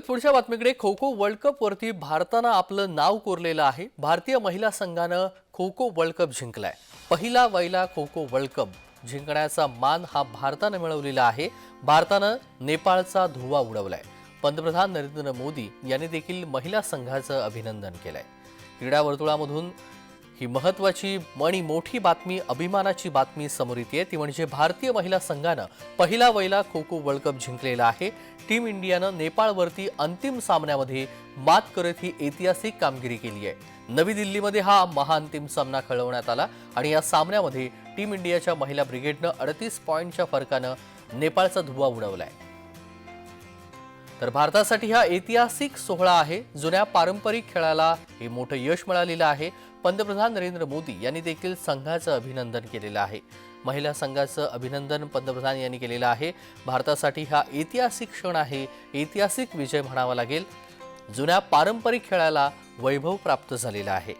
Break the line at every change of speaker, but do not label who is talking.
पुढच्या बातमीकडे kho kho world cup वरती भारतानं आपलं नाव कोरलेलं आहे. भारतीय महिला संघानं खो खो वर्ल्ड कप जिंकलाय. पहिला वैला खो खो वर्ल्ड कप जिंकण्याचा मान हा भारतानं मिळवलेला आहे. भारतानं नेपाळचा धुवा उडवलाय. पंतप्रधान नरेंद्र मोदी यांनी देखील महिला संघाचं अभिनंदन केलंय. क्रीडा वर्तुळामधून ही महत्वाची आणि मोठी बातमी अभिमानाची बातमी समोर येते. ती म्हणजे भारतीय महिला संघानं पहिला वैला खो खो वर्ल्ड कप जिंकलेला आहे. टीम इंडियानं नेपाळवरती अंतिम सामन्यामध्ये मात करत ही ऐतिहासिक कामगिरी केली आहे. नवी दिल्लीमध्ये हा महाअंतिम सामना खेळवण्यात आला आणि या सामन्यामध्ये टीम इंडियाच्या महिला ब्रिगेडनं अडतीस पॉईंटच्या फरकानं नेपाळचा धुवा आहे तर भारतासाठी हा ऐतिहासिक सोहळा आहे जुन्या पारंपरिक खेळाला हे मोठं यश मिळालेलं आहे. पंतप्रधान नरेंद्र मोदी यांनी देखील संघाचं अभिनंदन केलेलं आहे. महिला संघाचं अभिनंदन पंतप्रधान यांनी केलेलं आहे. भारतासाठी हा ऐतिहासिक क्षण आहे ऐतिहासिक विजय म्हणावा लागेल. जुन्या पारंपरिक खेळाला वैभव प्राप्त झालेला आहे.